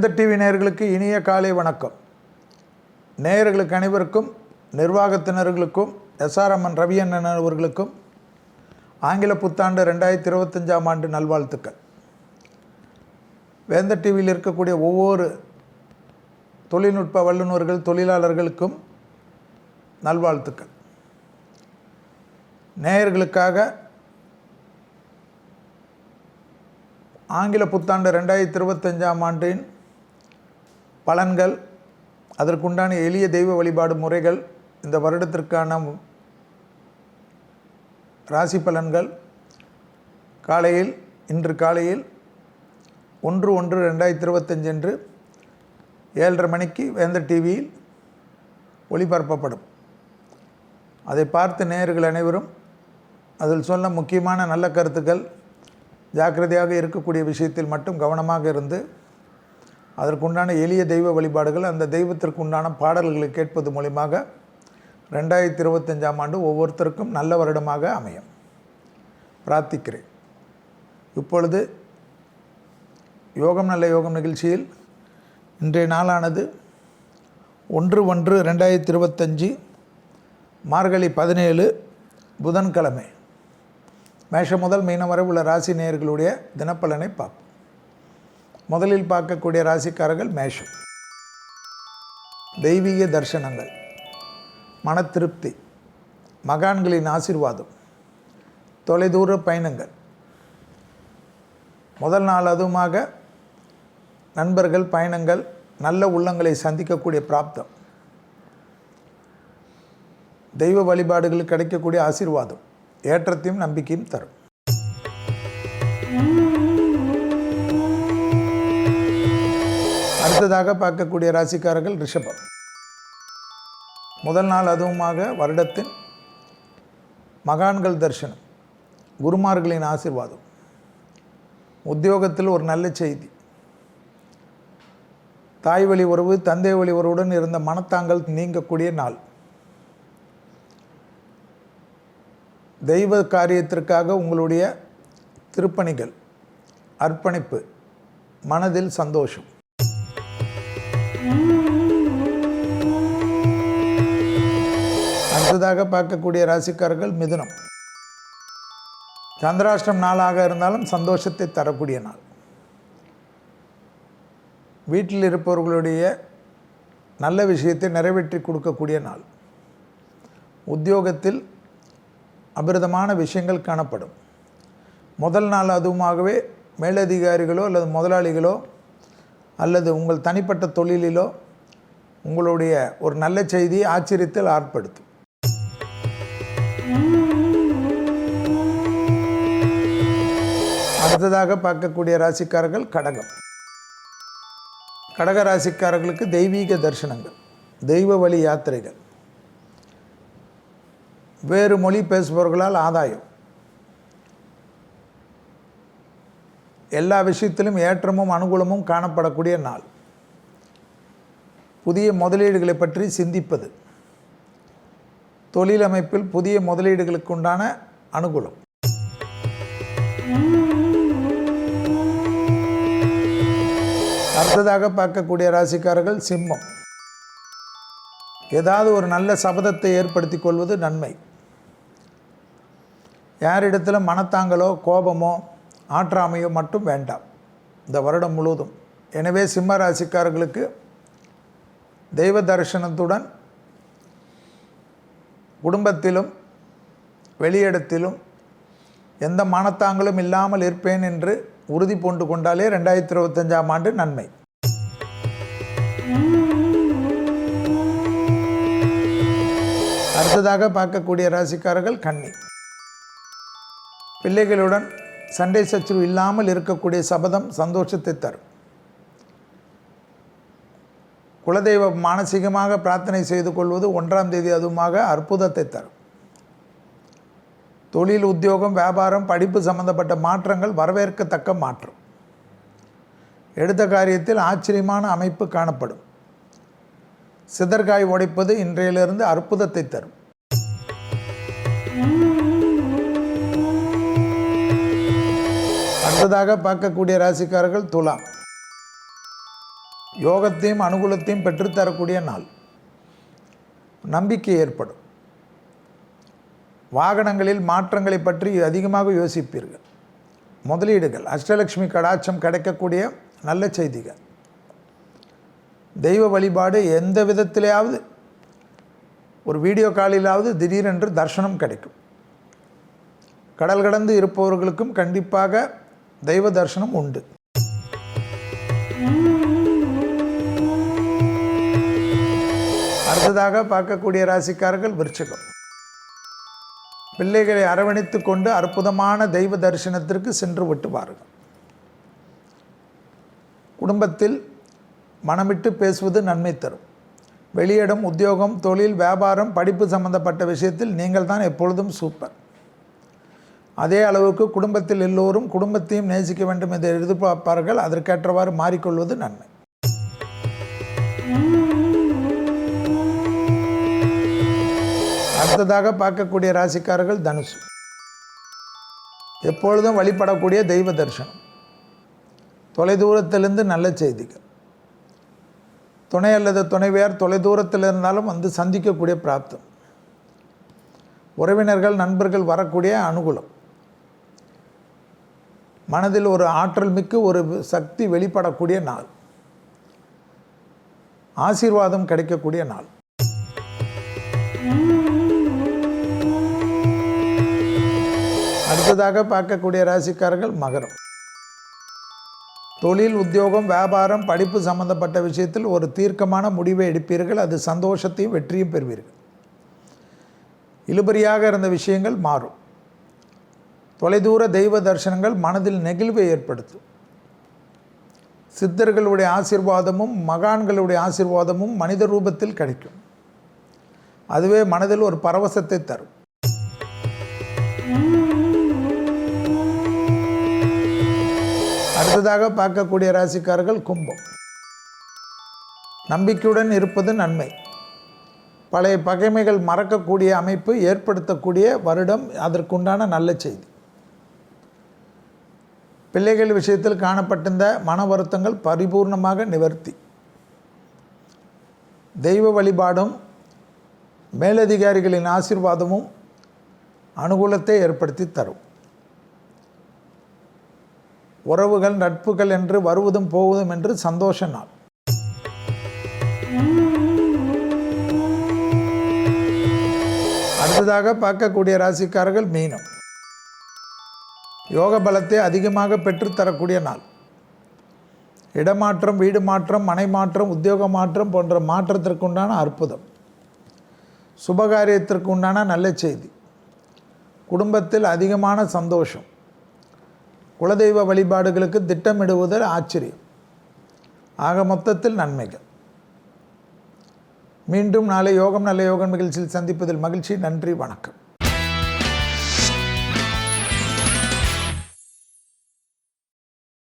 வேந்தர் டிவி நேயர்களுக்கு இனிய காலை வணக்கம். நேயர்களுக்கு அனைவருக்கும் நிர்வாகத்தினர்களுக்கும் எஸ்ஆர்எம்என் ரவி அண்ணன் அவர்களுக்கும் ஆங்கில புத்தாண்டு ரெண்டாயிரத்தி இருபத்தஞ்சாம் ஆண்டு நல்வாழ்த்துக்கள். வேந்த டிவியில் இருக்கக்கூடிய ஒவ்வொரு தொழில்நுட்ப வல்லுநர்கள் தொழிலாளர்களுக்கும் நல்வாழ்த்துக்கள். நேயர்களுக்காக ஆங்கில புத்தாண்டு ரெண்டாயிரத்தி இருபத்தஞ்சாம் ஆண்டின் பலன்கள் அதற்குண்டான எளிய தெய்வ வழிபாடு முறைகள் இந்த வருடத்திற்கான ராசி பலன்கள் காலையில் இன்று காலையில் ஒன்று ஒன்று ரெண்டாயிரத்தி இருபத்தஞ்சு அன்று ஏழரை மணிக்கு வேந்தர் டிவியில் ஒளிபரப்பப்படும். அதை பார்த்து நேயர்கள் அனைவரும் அதில் சொன்ன முக்கியமான நல்ல கருத்துக்கள் ஜாக்கிரதையாக இருக்கக்கூடிய விஷயத்தில் மட்டும் கவனமாக இருந்து அதற்குண்டான எளிய தெய்வ வழிபாடுகள் அந்த தெய்வத்திற்குண்டான பாடல்களை கேட்பது மூலியமாக ரெண்டாயிரத்தி இருபத்தஞ்சாம் ஆண்டு ஒவ்வொருத்தருக்கும் நல்ல வருடமாக அமையும். பிரார்த்திக்கிறேன். இப்பொழுது யோகம் நல்ல யோகம் நிகழ்ச்சியில் இன்றைய நாளானது ஒன்று ஒன்று ரெண்டாயிரத்தி இருபத்தஞ்சி மார்கழி பதினேழு புதன்கிழமை. மேஷம் முதல் மீனம் வரை உள்ள ராசி நேயர்களுடைய தினப்பலனை பார்ப்போம். முதலில் பார்க்கக்கூடிய ராசிக்காரர்கள் மேஷம். தெய்வீக தரிசனங்கள் மன திருப்தி மகான்களின் ஆசிர்வாதம் தொலைதூர பயணங்கள். முதல் நாள் அதுவுமாக நண்பர்கள் பயணங்கள் நல்ல உள்ளங்களை சந்திக்கக்கூடிய பிராப்தம். தெய்வ வழிபாடுகளுக்கு கிடைக்கக்கூடிய ஆசிர்வாதம் ஏற்றத்தையும் நம்பிக்கையும் தரும். அடுத்ததாக பார்க்கக்கூடிய ராசிக்காரர்கள் ரிஷபம். முதல் நாள் அதுவுமாக வருடத்தின் மகான்கள் தரிசனம் குருமார்களின் ஆசீர்வாதம். உத்தியோகத்தில் ஒரு நல்ல செய்தி. தாய் வழி உறவு தந்தை வழி உறவுடன் இருந்த மனத்தாங்கள் நீங்கக்கூடிய நாள். தெய்வ காரியத்திற்காக உங்களுடைய திருப்பணிகள் அர்ப்பணிப்பு மனதில் சந்தோஷம். அடுத்ததாக பார்க்கக்கூடிய ராசிக்காரர்கள் மிதுனம். சந்திராஷ்டம் நாளாக இருந்தாலும் சந்தோஷத்தை தரக்கூடிய நாள். வீட்டில் இருப்பவர்களுடைய நல்ல விஷயத்தை நிறைவேற்றி கொடுக்கக்கூடிய நாள். உத்தியோகத்தில் அபிரதமான விஷயங்கள் காணப்படும். முதல் நாள் அதுவுமாகவே மேலதிகாரிகளோ அல்லது முதலாளிகளோ அல்லது உங்கள் தனிப்பட்ட தொழிலிலோ உங்களுடைய ஒரு நல்ல செய்தியை ஆச்சரியத்தில் ஆற்படுத்தும் அடுத்ததாக பார்க்கக்கூடிய ராசிக்காரர்கள் கடகம். கடக ராசிக்காரர்களுக்கு தெய்வீக தரிசனங்கள் தெய்வ வழி யாத்திரைகள். வேறு மொழி பேசுபவர்களால் ஆதாயம். எல்லா விஷயத்திலும் ஏற்றமும் அனுகூலமும் காணப்படக்கூடிய நாள். புதிய முதலீடுகளை பற்றி சிந்திப்பது. தொழிலமைப்பில் புதிய முதலீடுகளுக்கு உண்டான அனுகூலம். அடுத்ததாக பார்க்கக்கூடிய ராசிக்காரர்கள் சிம்மம். ஏதாவது ஒரு நல்ல சபதத்தை ஏற்படுத்தி கொள்வது நன்மை. யாரிடத்தில் மனத்தாங்களோ கோபமோ ஆற்றாமையோ மட்டும் வேண்டாம். இந்த வருடம் முழுவதும். எனவே சிம்ம ராசிக்காரர்களுக்கு தெய்வ தரிசனத்துடன் குடும்பத்திலும் வெளியிடத்திலும் எந்த மனத்தாங்களும் இல்லாமல் இருப்பேன் என்று உறுதி பூண்டு கொண்டாலே ரெண்டாயிரத்தி இருபத்தஞ்சாம் ஆண்டு நன்மை. அடுத்ததாக பார்க்கக்கூடிய ராசிக்காரர்கள் கன்னி. பிள்ளைகளுடன் சண்டை சச்சுரு இல்லாமல் இருக்கக்கூடிய சபதம் சந்தோஷத்தை தரும். குலதெய்வம் மானசீகமாக பிரார்த்தனை செய்து கொள்வது ஒன்றாம் தேதி அதுவுமாக அற்புதத்தை தரும். தொழில் உத்தியோகம் வியாபாரம் படிப்பு சம்பந்தப்பட்ட மாற்றங்கள் வரவேற்கத்தக்க மாற்றம். எடுத்த காரியத்தில் ஆச்சரியமான அமைப்பு காணப்படும். சிதற்காய் உடைப்பது இன்றையிலிருந்து அற்புதத்தை தரும். அடுத்ததாக பார்க்கக்கூடிய ராசிக்காரர்கள் துலாம். யோகத்தையும் அனுகூலத்தையும் பெற்றுத்தரக்கூடிய நாள். நம்பிக்கை ஏற்படும். வாகனங்களில் மாற்றங்களை பற்றி அதிகமாக யோசிப்பீர்கள். முதலீடுகள் அஷ்டலக்ஷ்மி கடாட்சம் கிடைக்கக்கூடிய நல்ல செய்திகள். தெய்வ வழிபாடு எந்த விதத்திலேயாவது ஒரு வீடியோ காலிலாவது திடீரென்று தர்ஷனம் கிடைக்கும். கடல் கடந்து இருப்பவர்களுக்கும் கண்டிப்பாக தெய்வ தர்ஷனம் உண்டு. அடுத்ததாக பார்க்கக்கூடிய ராசிக்காரர்கள் விருச்சகம். பிள்ளைகளை அரவணைத்து கொண்டு அற்புதமான தெய்வ தரிசனத்திற்கு சென்று விட்டுவார்கள். குடும்பத்தில் மனமிட்டு பேசுவது நன்மை தரும். வெளியிடம் உத்தியோகம் தொழில் வியாபாரம் படிப்பு சம்பந்தப்பட்ட விஷயத்தில் நீங்கள் தான் எப்பொழுதும் சூப்பர். அதே அளவுக்கு குடும்பத்தில் எல்லோரும் குடும்பத்தையும் நேசிக்க வேண்டும் என்று எதிர்பார்ப்பார்கள். அதற்கேற்றவாறு மாறிக்கொள்வது நன்மை. அடுத்ததாக பார்க்கக்கூடிய ராசிக்காரர்கள் தனுசு. எப்பொழுதும் வழிபடக்கூடிய தெய்வ தரிசனம். தொலைதூரத்திலிருந்து நல்ல செய்திகள். துணை அல்லது துணைவியார் தொலைதூரத்தில் இருந்தாலும் வந்து சந்திக்கக்கூடிய பிராப்தம். உறவினர்கள் நண்பர்கள் வரக்கூடிய அனுகூலம். மனதில் ஒரு ஆற்றல் மிக்க ஒரு சக்தி வெளிப்படக்கூடிய நாள். ஆசீர்வாதம் கிடைக்கக்கூடிய நாள். அடுத்ததாக பார்க்கக்கூடிய ராசிக்காரர்கள் மகரம். தொழில் உத்தியோகம் வியாபாரம் படிப்பு சம்பந்தப்பட்ட விஷயத்தில் ஒரு தீர்க்கமான முடிவை எடுப்பீர்கள். அது சந்தோஷத்தையும் வெற்றியும் பெறுவீர்கள். இழுபறியாக இருந்த விஷயங்கள் மாறும். தொலைதூர தெய்வ தரிசனங்கள் மனதில் நெகிழ்வை ஏற்படுத்தும். சித்தர்களுடைய ஆசீர்வாதமும் மகான்களுடைய ஆசிர்வாதமும் மனித ரூபத்தில் கிடைக்கும். அதுவே மனதில் ஒரு பரவசத்தை தரும். அடுத்ததாக பார்க்கக்கூடிய ராசிக்காரர்கள் கும்பம். நம்பிக்கையுடன் இருப்பது நன்மை. பழைய பகைமைகள் மறக்கக்கூடிய அமைப்பு ஏற்படுத்தக்கூடிய வருடம் அதற்குண்டான நல்ல செய்தி. பிள்ளைகள் விஷயத்தில் காணப்பட்டிருந்த மன வருத்தங்கள் பரிபூர்ணமாக நிவர்த்தி. தெய்வ வழிபாடும் மேலதிகாரிகளின் ஆசீர்வாதமும் அனுகூலத்தை ஏற்படுத்தி தரும். உறவுகள் நட்புகள் என்று வருவதும் போவதும் என்று சந்தோஷ நாள். அடுத்ததாக பார்க்கக்கூடிய ராசிக்காரர்கள் மீனம். யோக பலத்தை அதிகமாக பெற்றுத்தரக்கூடிய நாள். இடமாற்றம் வீடு மாற்றம் மனை மாற்றம் உத்தியோக மாற்றம் போன்ற மாற்றத்திற்குண்டான அற்புதம். சுபகாரியத்திற்கு உண்டான நல்ல செய்தி. குடும்பத்தில் அதிகமான சந்தோஷம். குலதெய்வ வழிபாடுகளுக்கு திட்டமிடுவதில் ஆச்சரியம். ஆக மொத்தத்தில் நன்மைகள். மீண்டும் நாளை யோகம் நல்ல யோகம் நிகழ்ச்சியில் சந்திப்பதில் மகிழ்ச்சி. நன்றி வணக்கம்.